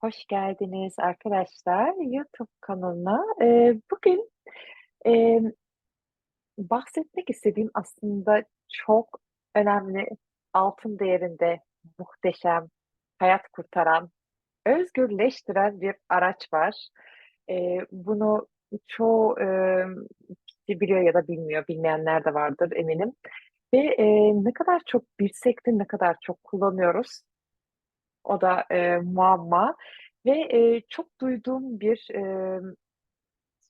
Hoş geldiniz arkadaşlar YouTube kanalına. Eee, bugün, emm, bahsetmek istediğim aslında çok önemli, altın değerinde, muhteşem, hayat kurtaran, özgürleştiren bir araç var. Eee, bunu çoğu, emm, kişi biliyor ya da bilmiyor, bilmeyenler de vardır eminim ve, eee, ne kadar çok bilsek de ne kadar çok kullanıyoruz, o da, eee, muamma ve, eee, çok duyduğum bir, emm,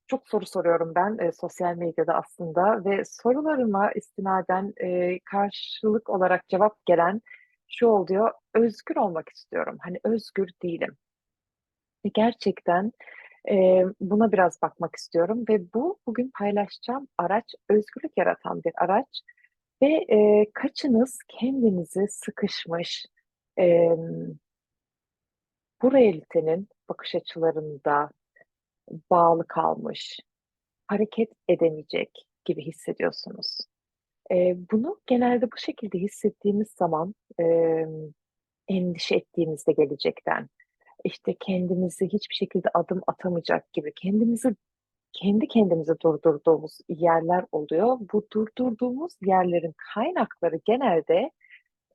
çok soru soruyorum ben, eee, sosyal medyada aslında ve sorularıma istinaden, eee, karşılık olarak cevap gelen şu oluyor: "Özgür olmak istiyorum, hani, özgür değilim." Ve gerçekten, eee, buna biraz bakmak istiyorum ve bu bugün paylaşacağım araç özgürlük yaratan bir araç ve, eee, kaçınız kendinizi sıkışmış, emm bu realitenin bakış açılarında bağlı kalmış, hareket edemeyecek gibi hissediyorsunuz? Eee, bunu genelde bu şekilde hissettiğimiz zaman, emm, endişe ettiğimizde gelecekten, işte, kendimizi hiçbir şekilde adım atamayacak gibi, kendimizi kendi kendimizi durdurduğumuz yerler oluyor. Bu durdurduğumuz yerlerin kaynakları genelde,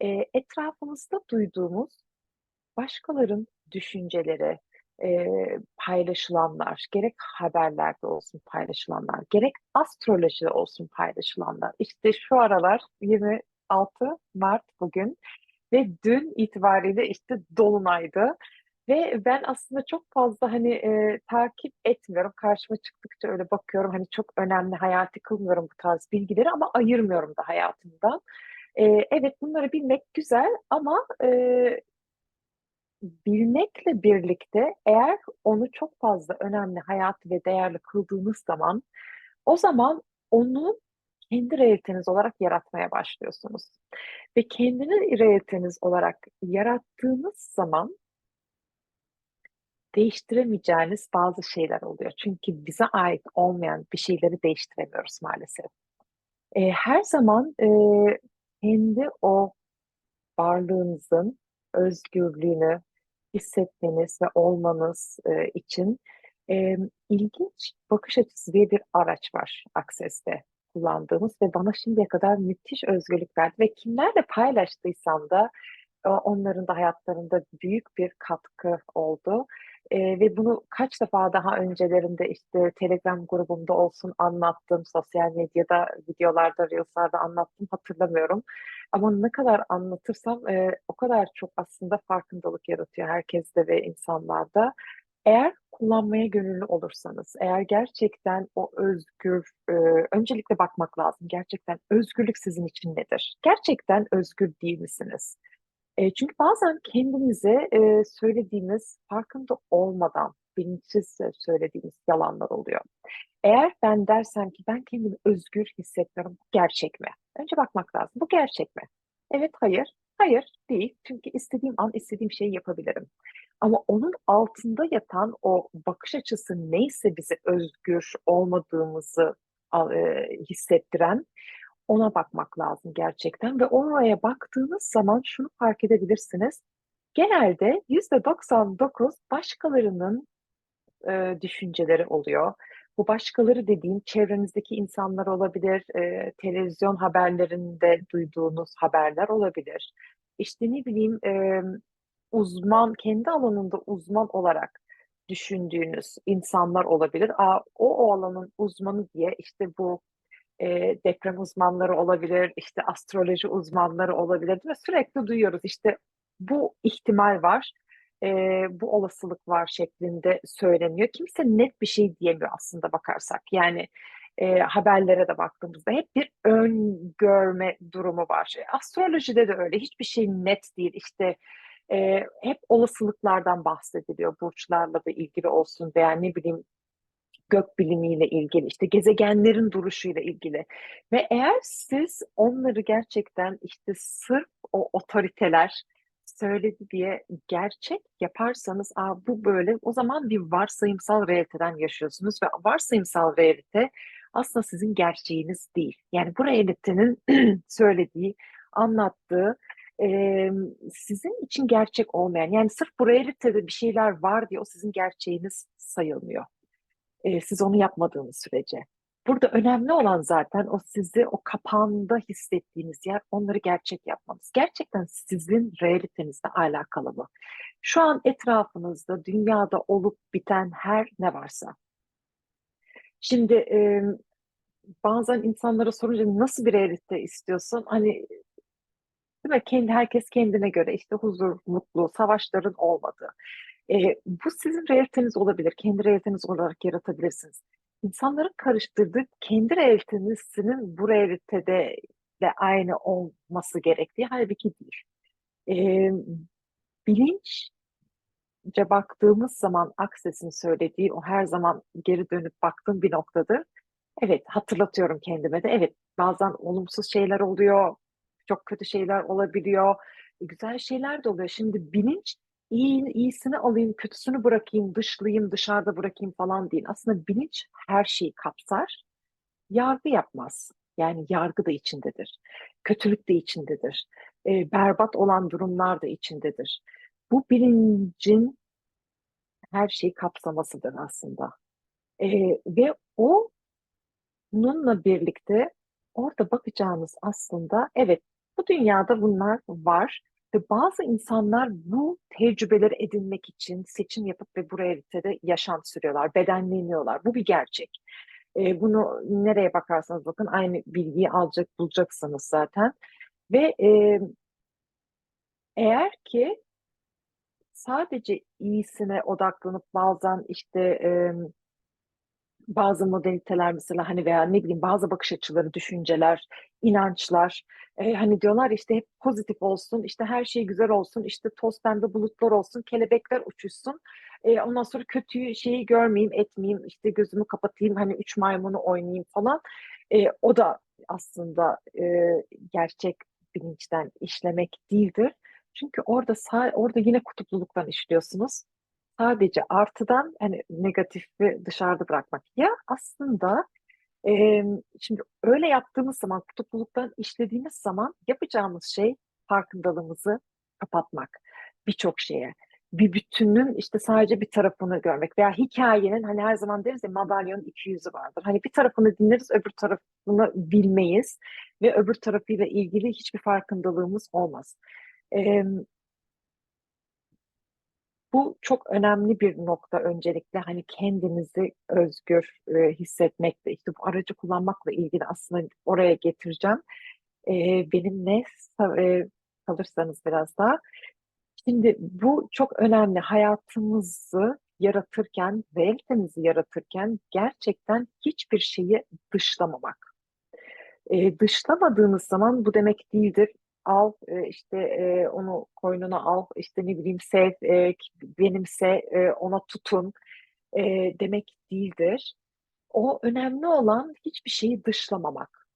eee, etrafımızda duyduğumuz başkalarının düşünceleri, eee, paylaşılanlar, gerek haberlerde olsun paylaşılanlar, gerek astrolojide olsun paylaşılanlar. İşte, şu aralar 26 Mart bugün ve dün itibariyle, işte, dolunaydı ve ben aslında çok fazla, hani, eee, takip etmiyorum. Karşıma çıktıkça öyle bakıyorum, hani, çok önemli, hayati kılmıyorum bu tarz bilgileri ama ayırmıyorum da hayatımdan. Eee, evet, bunları bilmek güzel ama, eee bilmekle birlikte eğer onu çok fazla önemli, hayati ve değerli kıldığınız zaman, o zaman onu kendi realiteniz olarak yaratmaya başlıyorsunuz ve kendini realiteniz olarak yarattığınız zaman değiştiremeyeceğiniz bazı şeyler oluyor. Çünkü bize ait olmayan bir şeyleri değiştiremiyoruz maalesef. Eee, her zaman, eee, kendi o varlığınızın özgürlüğünü hissetmeniz ve olmanız, eee, için, emm, ilginç bakış açısı diye bir araç var Access'te kullandığımız ve bana şimdiye kadar müthiş özgürlük verdi ve kimlerle paylaştıysam da, o onların da hayatlarında büyük bir katkı oldu, eee, ve bunu kaç defa daha öncelerinde, işte, Telegram grubumda olsun anlattım, sosyal medyada, videolarda, reels'larda anlattım, hatırlamıyorum ama ne kadar anlatırsam, eee, o kadar çok aslında farkındalık yaratıyor herkeste ve insanlarda. Eğer kullanmaya gönüllü olursanız, eğer gerçekten o özgür, eee, öncelikle bakmak lazım, gerçekten özgürlük sizin için nedir? Gerçekten özgür değil misiniz? Eee, çünkü bazen kendimize, eee, söylediğimiz, farkında olmadan bilinçsizce söylediğimiz yalanlar oluyor. Eğer ben dersem ki ben kendimi özgür hissetmiyorum, bu gerçek mi? Önce bakmak lazım. Bu gerçek mi? Evet, hayır. Hayır, değil. Çünkü istediğim an istediğim şeyi yapabilirim ama onun altında yatan o bakış açısı neyse bize özgür olmadığımızı eee, hissettiren, ona bakmak lazım gerçekten ve oraya baktığınız zaman şunu fark edebilirsiniz: Genelde %99 başkalarının, eee, düşünceleri oluyor. Bu başkaları dediğim çevrenizdeki insanlar olabilir, eee, televizyon haberlerinde duyduğunuz haberler olabilir. İşte, ne bileyim, emm, uzman, kendi alanında uzman olarak düşündüğünüz insanlar olabilir. A, o, o alanın uzmanı diye, işte, bu, eee, deprem uzmanları olabilir, işte, astroloji uzmanları olabilir, mi? Sürekli duyuyoruz, işte, bu ihtimal var, eee, bu olasılık var şeklinde söyleniyor. Kimse net bir şey diyemiyor aslında bakarsak. Yani, eee, haberlere de baktığımızda hep bir öngörme durumu var. E, astrolojide de öyle, hiçbir şey net değil. İşte, eee, hep olasılıklardan bahsediliyor, burçlarla da ilgili olsun veya ne bileyim, gökbilimiyle ilgili, işte, gezegenlerin duruşuyla ilgili ve eğer siz onları gerçekten, işte, sırf o otoriteler söyledi diye gerçek yaparsanız, "A, bu böyle." O zaman bir varsayımsal realiteden yaşıyorsunuz ve varsayımsal realite aslında sizin gerçeğiniz değil. Yani bu realitenin söylediği, anlattığı, sizin için gerçek olmayan yani sırf bu realitede bir şeyler var diye o sizin gerçeğiniz sayılmıyor. E, siz onu yapmadığınız sürece. Burada önemli olan zaten o sizi o kapanda hissettiğiniz yer onları gerçek yapmanız. Gerçekten sizin realitenizle alakalı mı? Şu an etrafınızda dünyada olup biten her ne varsa. Şimdi e, bazen insanlara sorunca nasıl bir realite istiyorsun? Hani değil mi? Kendi, herkes kendine göre işte huzur, mutlu, savaşların olmadığı. E, bu sizin realiteniz olabilir. Kendi realiteniz olarak yaratabilirsiniz. İnsanların karıştırdığı kendi realitenizinin bu realitede de aynı olması gerektiği halbuki değil. E, bilinçce baktığımız zaman Akses'in söylediği o her zaman geri dönüp baktığım bir noktadır. Evet hatırlatıyorum kendime de. Evet bazen olumsuz şeyler oluyor, çok kötü şeyler olabiliyor, güzel şeyler de oluyor. Şimdi bilinç iyi, iyisini alayım, kötüsünü bırakayım, dışlayayım, dışarıda bırakayım falan değil. Aslında bilinç her şeyi kapsar, yargı yapmaz. Yani yargı da içindedir. Kötülük de içindedir. E, berbat olan durumlar da içindedir. Bu bilincin her şeyi kapsamasıdır aslında. E, ve onunla birlikte orada bakacağınız aslında evet bu dünyada bunlar var ve bazı insanlar bu tecrübeleri edinmek için seçim yapıp ve bu realitede yaşam sürüyorlar, bedenleniyorlar. Bu bir gerçek. E, bunu nereye bakarsanız bakın aynı bilgiyi alacak bulacaksınız zaten. Ve e, eğer ki sadece iyisine odaklanıp bazen işte e, bazı modaliteler mesela hani veya ne bileyim bazı bakış açıları, düşünceler, inançlar e, hani diyorlar işte hep pozitif olsun, işte her şey güzel olsun, işte toz pembe bulutlar olsun, kelebekler uçuşsun. E, ondan sonra kötü şeyi görmeyeyim, etmeyeyim, işte gözümü kapatayım, hani üç maymunu oynayayım falan. E, o da aslında e, gerçek bilinçten işlemek değildir. Çünkü orada sağ, orada yine kutupluluktan işliyorsunuz sadece artıdan hani negatifi dışarıda bırakmak. Ya aslında e, şimdi öyle yaptığımız zaman kutupluluktan işlediğimiz zaman yapacağımız şey farkındalığımızı kapatmak birçok şeye. Bir bütünün işte sadece bir tarafını görmek veya hikayenin hani her zaman deriz ya madalyonun iki yüzü vardır. Hani bir tarafını dinleriz öbür tarafını bilmeyiz ve öbür tarafıyla ilgili hiçbir farkındalığımız olmaz. Ee, bu çok önemli bir nokta öncelikle hani kendinizi özgür e, hissetmekle işte bu aracı kullanmakla ilgili aslında oraya getireceğim. E, benimle e, kalırsanız biraz daha. Şimdi bu çok önemli hayatımızı yaratırken, realitemizi yaratırken gerçekten hiçbir şeyi dışlamamak. E, dışlamadığınız zaman bu demek değildir al e, işte e, onu koynuna al işte ne bileyim sev e, benimse e, ona tutun e, demek değildir. O önemli olan hiçbir şeyi dışlamamak.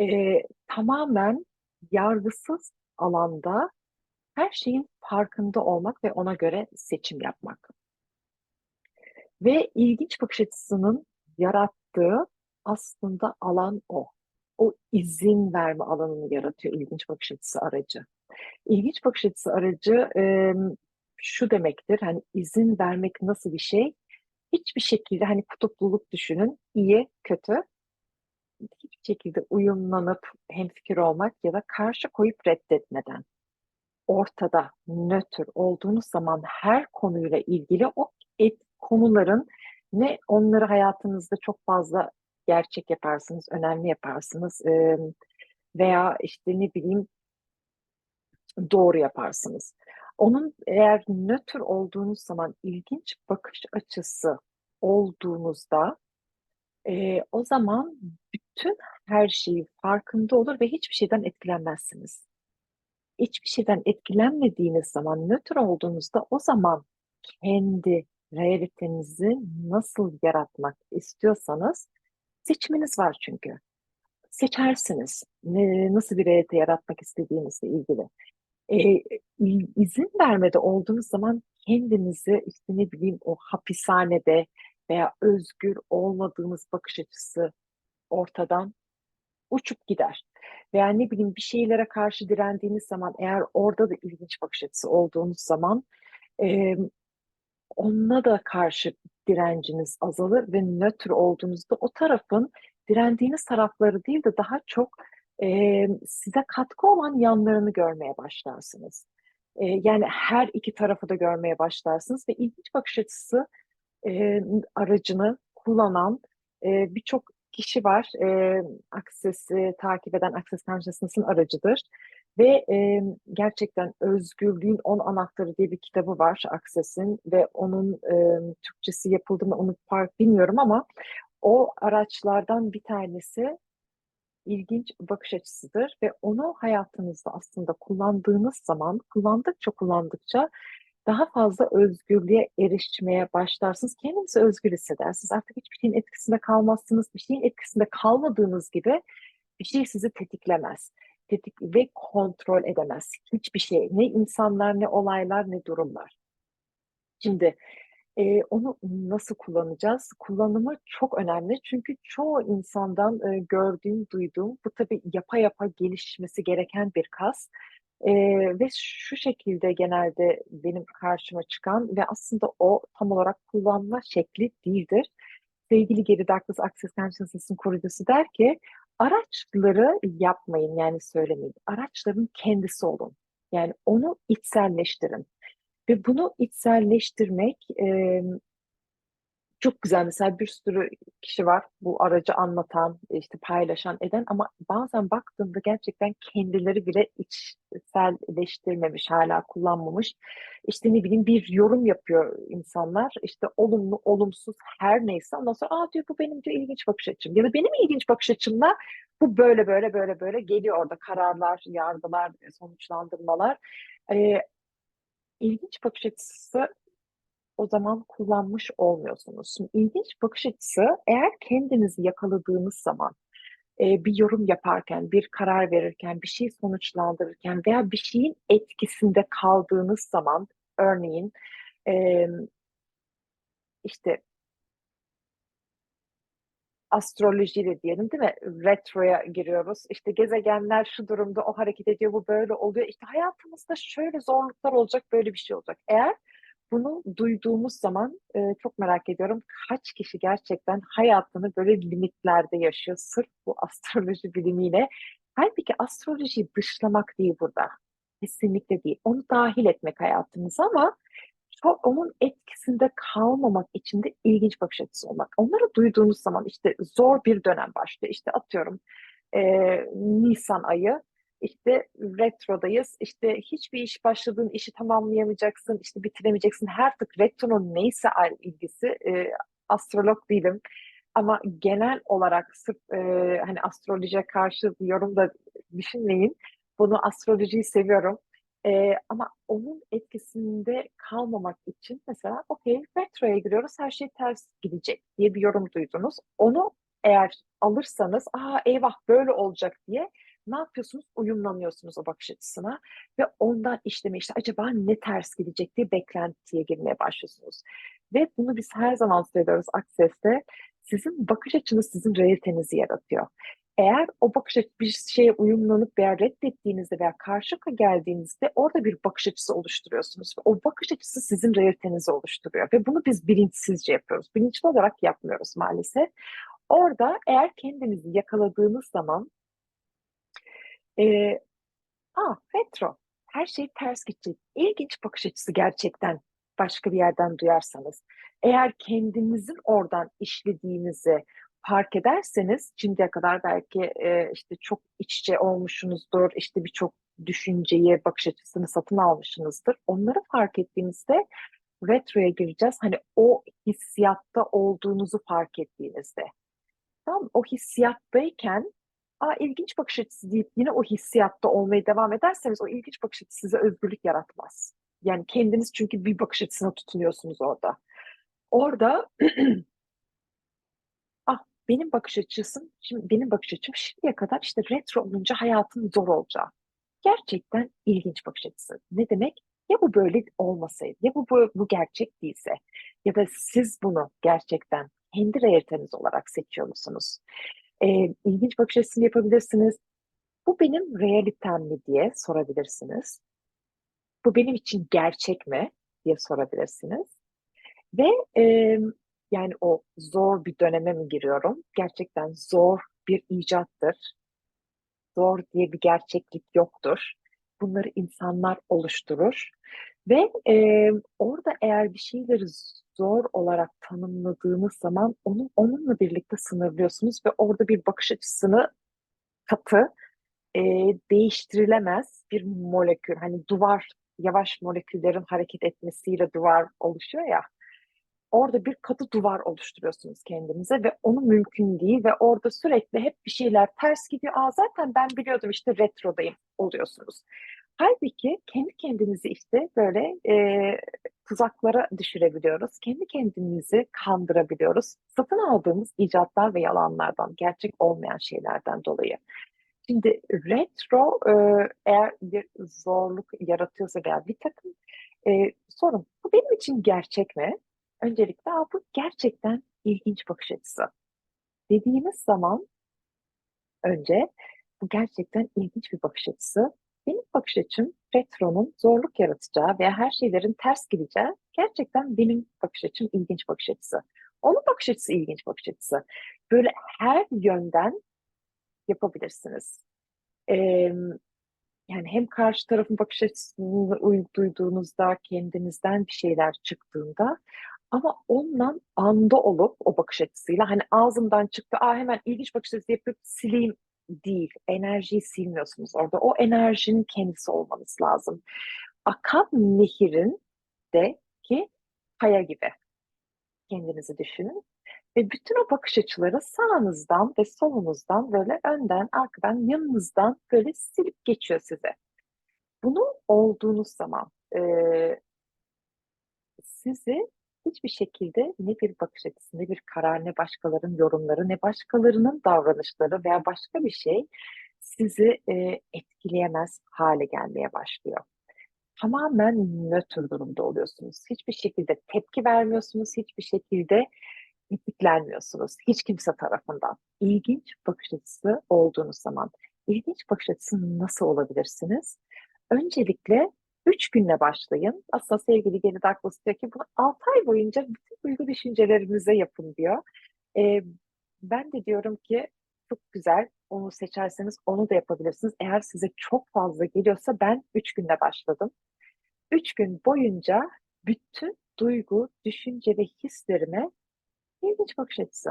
E, tamamen yargısız alanda her şeyin farkında olmak ve ona göre seçim yapmak. Ve ilginç bakış açısının yarattığı aslında alan o o izin verme alanını yaratıyor ilginç bakış açısı aracı. İlginç bakış açısı aracı e, şu demektir, hani izin vermek nasıl bir şey? Hiçbir şekilde hani kutupluluk düşünün, iyi, kötü. Hiçbir şekilde uyumlanıp hemfikir olmak ya da karşı koyup reddetmeden ortada, nötr olduğunuz zaman her konuyla ilgili o et, konuların ne onları hayatınızda çok fazla gerçek yaparsınız, önemli yaparsınız e, veya işte ne bileyim doğru yaparsınız. Onun eğer nötr olduğunuz zaman ilginç bakış açısı olduğunuzda e, o zaman bütün her şeyi farkında olur ve hiçbir şeyden etkilenmezsiniz. Hiçbir şeyden etkilenmediğiniz zaman, nötr olduğunuzda o zaman kendi realitenizi nasıl yaratmak istiyorsanız Seçiminiz var çünkü. Seçersiniz ne, nasıl bir realite yaratmak istediğinizle ilgili. E, izin vermede olduğunuz zaman kendinizi işte ne bileyim o hapishanede veya özgür olmadığınız bakış açısı ortadan uçup gider. Veya ne bileyim bir şeylere karşı direndiğiniz zaman eğer orada da ilginç bakış açısı olduğunuz zaman e, onunla da karşı direnciniz azalır ve nötr olduğunuzda o tarafın direndiğiniz tarafları değil de daha çok e, size katkı olan yanlarını görmeye başlarsınız. E, yani her iki tarafı da görmeye başlarsınız ve ilginç bakış açısı e, aracını kullanan e, birçok kişi var. E, Access'i takip eden Access Consciousness'ın aracıdır. Ve e, gerçekten Özgürlüğün On Anahtarı diye bir kitabı var Access'in ve onun e, Türkçesi yapıldı mı onu fark bilmiyorum ama o araçlardan bir tanesi ilginç bakış açısıdır ve onu hayatınızda aslında kullandığınız zaman kullandıkça kullandıkça daha fazla özgürlüğe erişmeye başlarsınız. Kendinizi özgür hissedersiniz. Artık hiçbir şeyin etkisinde kalmazsınız. Bir şeyin etkisinde kalmadığınız gibi bir şey sizi tetiklemez. Tetik ve kontrol edemez. Hiçbir şey. Ne insanlar, ne olaylar, ne durumlar. Şimdi e, onu nasıl kullanacağız? Kullanımı çok önemli çünkü çoğu insandan e, gördüğüm, duyduğum bu tabii yapa yapa gelişmesi gereken bir kas. E, ve şu şekilde genelde benim karşıma çıkan ve aslında o tam olarak kullanma şekli değildir. Sevgili Gary Douglas Access Consciousness'ın kurucusu der ki araçları yapmayın yani söylemeyin. Araçların kendisi olun. Yani onu içselleştirin. Ve bunu içselleştirmek e, çok güzel. Mesela bir sürü kişi var bu aracı anlatan, işte paylaşan, eden ama bazen baktığımda gerçekten kendileri bile içselleştirmemiş, hala kullanmamış. İşte ne bileyim bir yorum yapıyor insanlar. İşte olumlu, olumsuz her neyse. Ondan sonra aa diyor bu benim diyor ilginç bakış açım. Ya da benim ilginç bakış açımla bu böyle böyle böyle böyle geliyor orada kararlar, yargılar, sonuçlandırmalar. Ee, ilginç bakış açısı o zaman kullanmış olmuyorsunuz. Şimdi ilginç bakış açısı eğer kendinizi yakaladığınız zaman e, bir yorum yaparken, bir karar verirken, bir şey sonuçlandırırken veya bir şeyin etkisinde kaldığınız zaman örneğin e, işte astrolojiyle diyelim değil mi? Retroya giriyoruz. İşte gezegenler şu durumda o hareket ediyor, bu böyle oluyor. İşte hayatımızda şöyle zorluklar olacak, böyle bir şey olacak. Eğer bunu duyduğumuz zaman e, çok merak ediyorum kaç kişi gerçekten hayatını böyle limitlerde yaşıyor sırf bu astroloji bilimiyle. Halbuki astrolojiyi dışlamak değil burada. Kesinlikle değil. Onu dahil etmek hayatımıza ama çok onun etkisinde kalmamak için de ilginç bakış açısı olmak. Onları duyduğunuz zaman işte zor bir dönem başlıyor. İşte atıyorum e, Nisan ayı işte retrodayız. İşte hiçbir iş başladığın işi tamamlayamayacaksın, işte bitiremeyeceksin. Her tık retronun neyse ilgisi e, astrolog değilim. Ama genel olarak sırf e, hani astrolojiye karşı bir yorum da düşünmeyin. Bunu astrolojiyi seviyorum. E, ama onun etkisinde kalmamak için mesela okey retroya giriyoruz her şey ters gidecek diye bir yorum duydunuz. Onu eğer alırsanız aa eyvah böyle olacak diye ne yapıyorsunuz? Uyumlanıyorsunuz o bakış açısına ve ondan işleme işte acaba ne ters gidecek diye beklentiye girmeye başlıyorsunuz. Ve bunu biz her zaman söylüyoruz Access'te. Sizin bakış açınız sizin realitenizi yaratıyor. Eğer o bakış açısı bir şeye uyumlanıp veya reddettiğinizde veya karşı geldiğinizde orada bir bakış açısı oluşturuyorsunuz. O bakış açısı sizin realitenizi oluşturuyor ve bunu biz bilinçsizce yapıyoruz. Bilinçli olarak yapmıyoruz maalesef. Orada eğer kendinizi yakaladığınız zaman e, ah retro her şey ters gidecek. İlginç bakış açısı gerçekten başka bir yerden duyarsanız. Eğer kendinizin oradan işlediğinizi fark ederseniz şimdiye kadar belki e, işte çok iç içe olmuşsunuzdur, işte birçok düşünceyi, bakış açısını satın almışsınızdır. Onları fark ettiğinizde retroya gireceğiz. Hani o hissiyatta olduğunuzu fark ettiğinizde. Tam o hissiyattayken Aa, ilginç bakış açısı deyip yine o hissiyatta olmaya devam ederseniz o ilginç bakış açısı size özgürlük yaratmaz. Yani kendiniz çünkü bir bakış açısına tutunuyorsunuz orada. Orada ah benim bakış açısım, şimdi benim bakış açım şimdiye kadar işte retro olunca hayatım zor olacağı. Gerçekten ilginç bakış açısı. Ne demek? Ya bu böyle olmasaydı, ya bu, bu, bu gerçek değilse, ya da siz bunu gerçekten kendi realiteniz olarak seçiyor musunuz? E, ilginç bakış açısını yapabilirsiniz. Bu benim realitem mi diye sorabilirsiniz. Bu benim için gerçek mi diye sorabilirsiniz. Ve e, yani o zor bir döneme mi giriyorum? Gerçekten zor bir icattır. Zor diye bir gerçeklik yoktur. Bunları insanlar oluşturur. Ve e, orada eğer bir şeyleri zor olarak tanımladığınız zaman onu onunla birlikte sınırlıyorsunuz ve orada bir bakış açısını katı, e, değiştirilemez bir molekül. Hani duvar, yavaş moleküllerin hareket etmesiyle duvar oluşuyor ya. Orada bir katı duvar oluşturuyorsunuz kendinize ve onu mümkün değil ve orada sürekli hep bir şeyler ters gidiyor. Aa zaten ben biliyordum işte retrodayım oluyorsunuz. Halbuki kendi kendimizi işte böyle e, tuzaklara düşürebiliyoruz. Kendi kendimizi kandırabiliyoruz. Satın aldığımız icatlar ve yalanlardan, gerçek olmayan şeylerden dolayı. Şimdi retro e, eğer bir zorluk yaratıyorsa veya bir takım e, sorun, bu benim için gerçek mi? Öncelikle bu gerçekten ilginç bakış açısı. Dediğimiz zaman önce bu gerçekten ilginç bir bakış açısı. Benim bakış açım retronun zorluk yaratacağı veya her şeylerin ters gideceği gerçekten benim bakış açım ilginç bakış açısı. Onun bakış açısı ilginç bakış açısı. Böyle her yönden yapabilirsiniz. Ee, yani hem karşı tarafın bakış açısını duyduğunuzda, kendinizden bir şeyler çıktığında ama ondan anda olup o bakış açısıyla hani ağzımdan çıktı, aa hemen ilginç bakış açısı yapıp sileyim değil. Enerjiyi silmiyorsunuz orada. O enerjinin kendisi olmanız lazım. Akan nehirin de ki kaya gibi kendinizi düşünün. Ve bütün o bakış açıları sağınızdan ve solunuzdan böyle önden, arkadan, yanınızdan böyle silip geçiyor size. Bunu olduğunuz zaman e, sizi hiçbir şekilde ne bir bakış açısı, ne bir karar, ne başkalarının yorumları, ne başkalarının davranışları veya başka bir şey sizi e, etkileyemez hale gelmeye başlıyor. Tamamen nötr durumda oluyorsunuz. Hiçbir şekilde tepki vermiyorsunuz, hiçbir şekilde tetiklenmiyorsunuz hiç kimse tarafından. İlginç bakış açısı olduğunuz zaman. İlginç bakış açısı nasıl olabilirsiniz? Öncelikle Üç günle başlayın. Aslında sevgili Geri Douglas diyor ki bunu 6 ay boyunca bütün duygu düşüncelerinize yapın diyor. Ee, ben de diyorum ki çok güzel onu seçerseniz onu da yapabilirsiniz. Eğer size çok fazla geliyorsa ben üç günde başladım. Üç gün boyunca bütün duygu, düşünce ve hislerime ilginç bakış açısı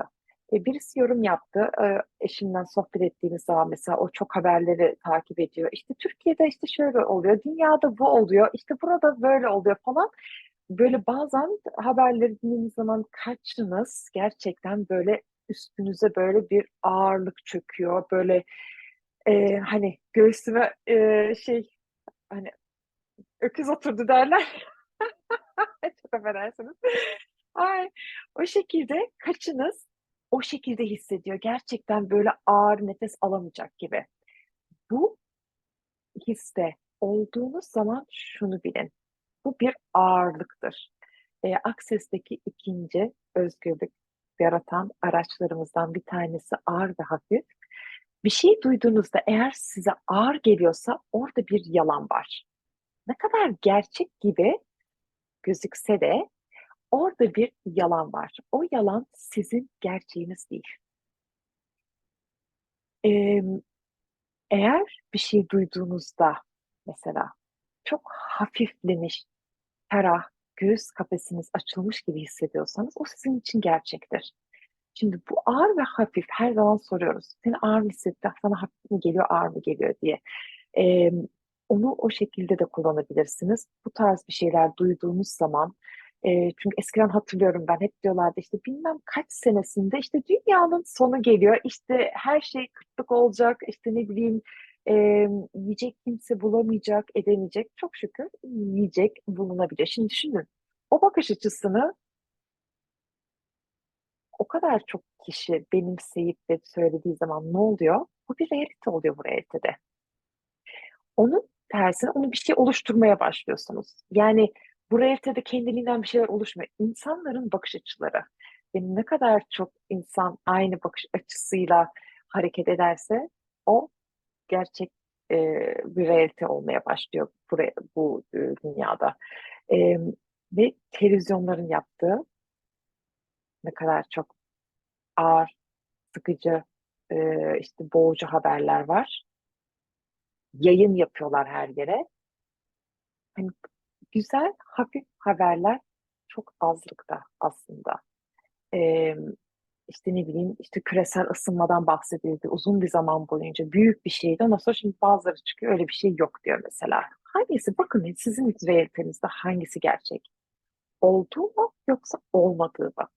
e, birisi yorum yaptı. E, eşimden sohbet ettiğimiz zaman mesela o çok haberleri takip ediyor. İşte Türkiye'de işte şöyle oluyor, dünyada bu oluyor, işte burada böyle oluyor falan. Böyle bazen haberleri dinlediğiniz zaman kaçınız gerçekten böyle üstünüze böyle bir ağırlık çöküyor. Böyle e, hani göğsüme e, şey hani öküz oturdu derler. Çok affedersiniz. Ay, o şekilde kaçınız o şekilde hissediyor. Gerçekten böyle ağır nefes alamayacak gibi. Bu hisse olduğunuz zaman şunu bilin. Bu bir ağırlıktır. E, Akses'teki ikinci özgürlük yaratan araçlarımızdan bir tanesi ağır ve hafif. Bir şey duyduğunuzda eğer size ağır geliyorsa orada bir yalan var. Ne kadar gerçek gibi gözükse de Orada bir yalan var. O yalan sizin gerçeğiniz değil. Ee, eğer bir şey duyduğunuzda mesela çok hafiflemiş, ferah, göğüs kafesiniz açılmış gibi hissediyorsanız o sizin için gerçektir. Şimdi bu ağır ve hafif her zaman soruyoruz. Seni ağır mı hissetti? Sana hafif mi geliyor, ağır mı geliyor diye. Ee, onu o şekilde de kullanabilirsiniz. Bu tarz bir şeyler duyduğunuz zaman e, çünkü eskiden hatırlıyorum ben hep diyorlardı işte bilmem kaç senesinde işte dünyanın sonu geliyor. işte her şey kıtlık olacak. işte ne bileyim e, yiyecek kimse bulamayacak, edemeyecek. Çok şükür yiyecek bulunabiliyor. Şimdi düşünün o bakış açısını o kadar çok kişi benimseyip de söylediği zaman ne oluyor? Bu bir realite oluyor bu realitede. Onun tersine onu bir şey oluşturmaya başlıyorsunuz. Yani bu realitede kendiliğinden bir şeyler oluşmuyor. İnsanların bakış açıları ve ne kadar çok insan aynı bakış açısıyla hareket ederse o gerçek e, bir realite olmaya başlıyor buraya, bu e, dünyada. E, ve televizyonların yaptığı ne kadar çok ağır, sıkıcı, e, işte boğucu haberler var. Yayın yapıyorlar her yere. Hani güzel, hafif haberler çok azlıkta aslında. E, işte ne bileyim işte küresel ısınmadan bahsedildi uzun bir zaman boyunca büyük bir şeydi ama sonra şimdi bazıları çıkıyor öyle bir şey yok diyor mesela. Hangisi bakın sizin realitenizde hangisi gerçek? Olduğu mu yoksa olmadığı mı?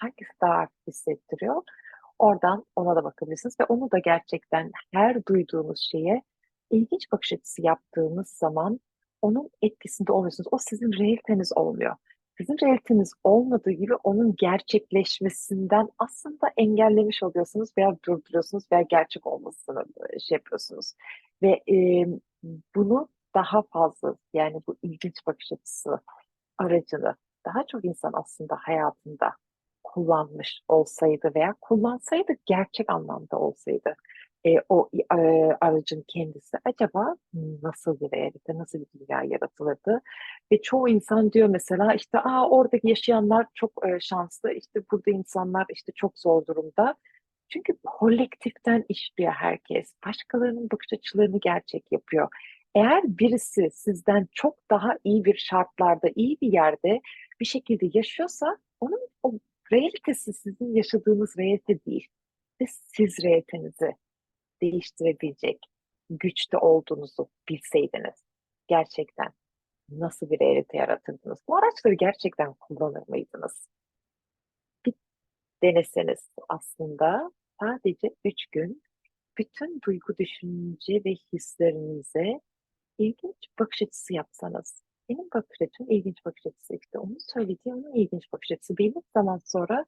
Hangisi daha hissettiriyor? Oradan ona da bakabilirsiniz ve onu da gerçekten her duyduğunuz şeye ilginç bakış açısı yaptığınız zaman onun etkisinde oluyorsunuz. O sizin realiteniz olmuyor sizin realiteniz olmadığı gibi onun gerçekleşmesinden aslında engellemiş oluyorsunuz veya durduruyorsunuz veya gerçek olmasını şey yapıyorsunuz. Ve e, bunu daha fazla yani bu ilginç bakış açısı aracını daha çok insan aslında hayatında kullanmış olsaydı veya kullansaydı gerçek anlamda olsaydı e, o e, aracın kendisi acaba nasıl bir realite, nasıl bir dünya yaratılırdı? Ve çoğu insan diyor mesela işte Aa, oradaki yaşayanlar çok e, şanslı, işte burada insanlar işte çok zor durumda. Çünkü kolektiften işliyor herkes. Başkalarının bakış açılarını gerçek yapıyor. Eğer birisi sizden çok daha iyi bir şartlarda, iyi bir yerde bir şekilde yaşıyorsa onun o realitesi sizin yaşadığınız realite değil. Ve siz realitenizi değiştirebilecek güçte olduğunuzu bilseydiniz gerçekten nasıl bir realite yaratırdınız? Bu araçları gerçekten kullanır mıydınız? Bir deneseniz aslında sadece üç gün bütün duygu, düşünce ve hislerinize ilginç bakış açısı yapsanız. Benim bakış açım ilginç bakış açısı işte. Onun söylediği onun ilginç bakış açısı. Belli zaman sonra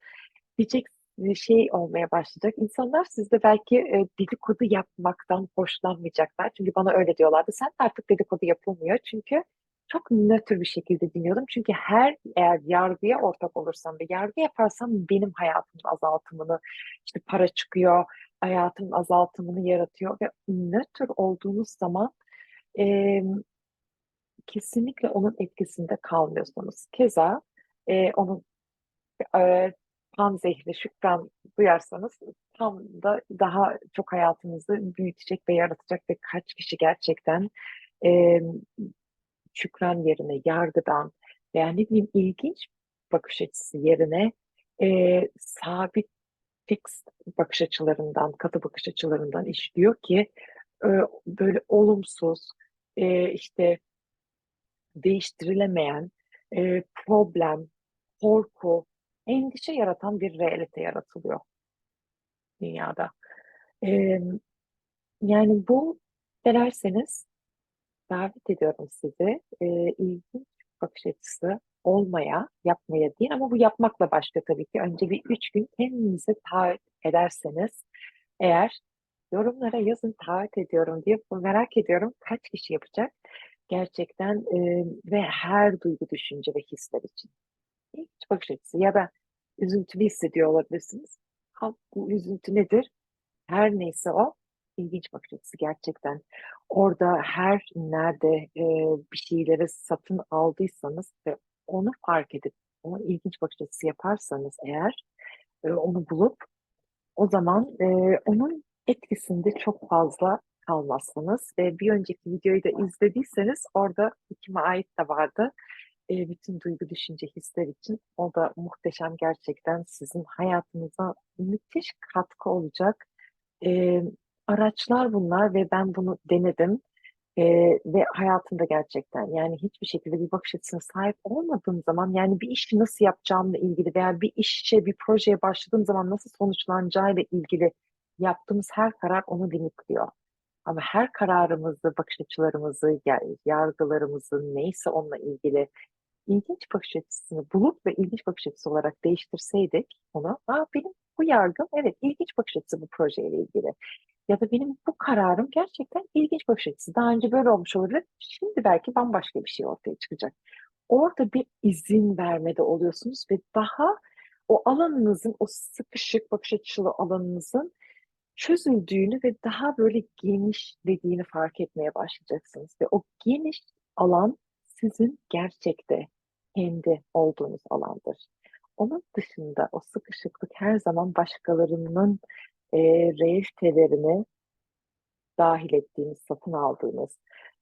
diyecek şey olmaya başlayacak. İnsanlar sizde belki e, dedikodu yapmaktan hoşlanmayacaklar. Çünkü bana öyle diyorlardı. Sen artık dedikodu yapılmıyor. Çünkü çok nötr bir şekilde dinliyordum. Çünkü her eğer yargıya ortak olursam ve yargı yaparsam benim hayatımın azaltımını, işte para çıkıyor, hayatımın azaltımını yaratıyor ve nötr olduğunuz zaman e, kesinlikle onun etkisinde kalmıyorsunuz. Keza e, onun e, tam zehri şükran duyarsanız tam da daha çok hayatınızı büyütecek ve yaratacak ve kaç kişi gerçekten e, şükran yerine yargıdan veya ne bileyim ilginç bakış açısı yerine e, sabit fix bakış açılarından, katı bakış açılarından işliyor ki e, böyle olumsuz, e, işte değiştirilemeyen e, problem, korku, endişe yaratan bir realite yaratılıyor dünyada. Ee, yani bu dilerseniz davet ediyorum sizi e, ilginç bakış açısı olmaya, yapmaya değil ama bu yapmakla başlıyor tabii ki. Önce bir üç gün kendinize taahhüt ederseniz eğer yorumlara yazın taahhüt ediyorum diye merak ediyorum kaç kişi yapacak gerçekten e, ve her duygu, düşünce ve hisler için hiç bakış açısı ya da üzüntülü hissediyor olabilirsiniz. Ha, bu üzüntü nedir? Her neyse o ilginç bakış açısı gerçekten. Orada her nerede e, bir şeyleri satın aldıysanız ve onu fark edip onu ilginç bakış açısı yaparsanız eğer e, onu bulup o zaman e, onun etkisinde çok fazla kalmazsınız. Ve bir önceki videoyu da izlediyseniz orada kime ait de vardı e, bütün duygu, düşünce, hisler için o da muhteşem gerçekten sizin hayatınıza müthiş katkı olacak e, araçlar bunlar ve ben bunu denedim. E, ve hayatımda gerçekten yani hiçbir şekilde bir bakış açısına sahip olmadığım zaman yani bir işi nasıl yapacağımla ilgili veya bir işe bir projeye başladığım zaman nasıl sonuçlanacağıyla ilgili yaptığımız her karar onu limitliyor. Ama her kararımızı, bakış açılarımızı, yargılarımızı neyse onunla ilgili ilginç bakış açısını bulup ve ilginç bakış açısı olarak değiştirseydik onu, Aa, benim bu yargım evet ilginç bakış açısı bu projeyle ilgili. Ya da benim bu kararım gerçekten ilginç bakış açısı. Daha önce böyle olmuş olabilir. Şimdi belki bambaşka bir şey ortaya çıkacak. Orada bir izin vermede oluyorsunuz ve daha o alanınızın, o sıkışık bakış açılı alanınızın çözüldüğünü ve daha böyle genişlediğini fark etmeye başlayacaksınız ve o geniş alan sizin gerçekte kendi olduğunuz alandır. Onun dışında o sıkışıklık her zaman başkalarının, eee, realitelerini dâhil ettiğiniz, satın aldığınız,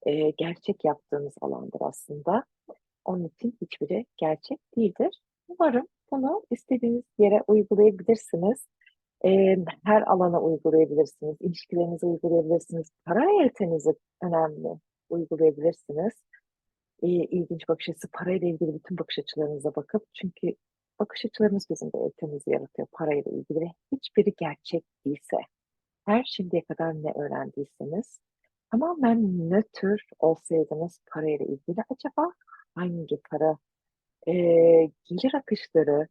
eee, gerçek yaptığınız alandır aslında. Onun için hiçbiri gerçek değildir. Umarım bunu istediğiniz yere uygulayabilirsiniz. Emm, her alana uygulayabilirsiniz, ilişkilerinize uygulayabilirsiniz, para realitenize önemli uygulayabilirsiniz. İii, ilginç bakış açısı, parayla ilgili bütün bakış açılarınıza bakıp çünkü bakış açılarımız bizim realitemizi yaratıyor parayla ilgili. Ve hiçbiri gerçek değilse, her şimdiye kadar ne öğrendiyseniz tamamen nötr olsaydınız parayla ilgili acaba hangi para, eee, gelir akışları,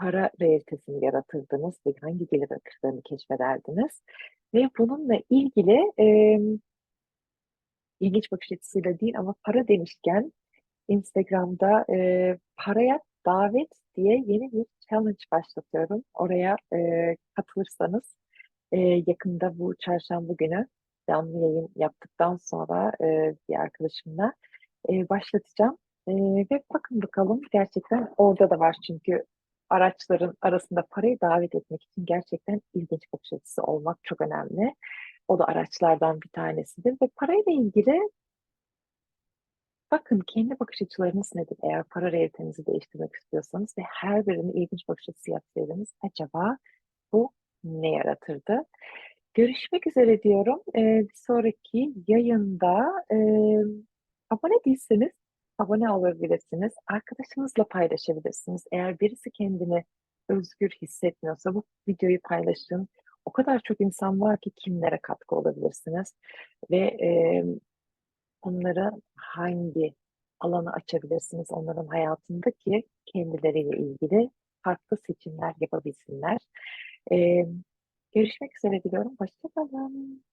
para realitesini yaratırdınız ve hangi gelir akışlarını keşfederdiniz? Ve bununla ilgili, emm ilginç bakış açısıyla değil ama para demişken Instagram'da, eee, "Paraya davet" diye yeni bir challenge başlatıyorum. Oraya, eee, katılırsanız, eee, yakında bu çarşamba günü canlı yayın yaptıktan sonra, eee, bir arkadaşımla, eee, başlatacağım, eee, ve bakın bakalım gerçekten orada da var çünkü araçların arasında parayı davet etmek için gerçekten ilginç bakış açısı olmak çok önemli. O da araçlardan bir tanesidir ve parayla ilgili bakın kendi bakış açılarınız nedir? Eğer para realitenizi değiştirmek istiyorsanız ve her birine ilginç bakış açısı yapsaydınız acaba bu ne yaratırdı? Görüşmek üzere diyorum. Eee, bir sonraki yayında, emm, abone değilseniz abone olabilirsiniz, arkadaşınızla paylaşabilirsiniz. Eğer birisi kendini özgür hissetmiyorsa bu videoyu paylaşın. O kadar çok insan var ki kimlere katkı olabilirsiniz ve, emm, onlara hangi alanı açabilirsiniz onların hayatında ki kendileriyle ilgili farklı seçimler yapabilsinler. Emm, görüşmek üzere diliyorum, hoşça kalın.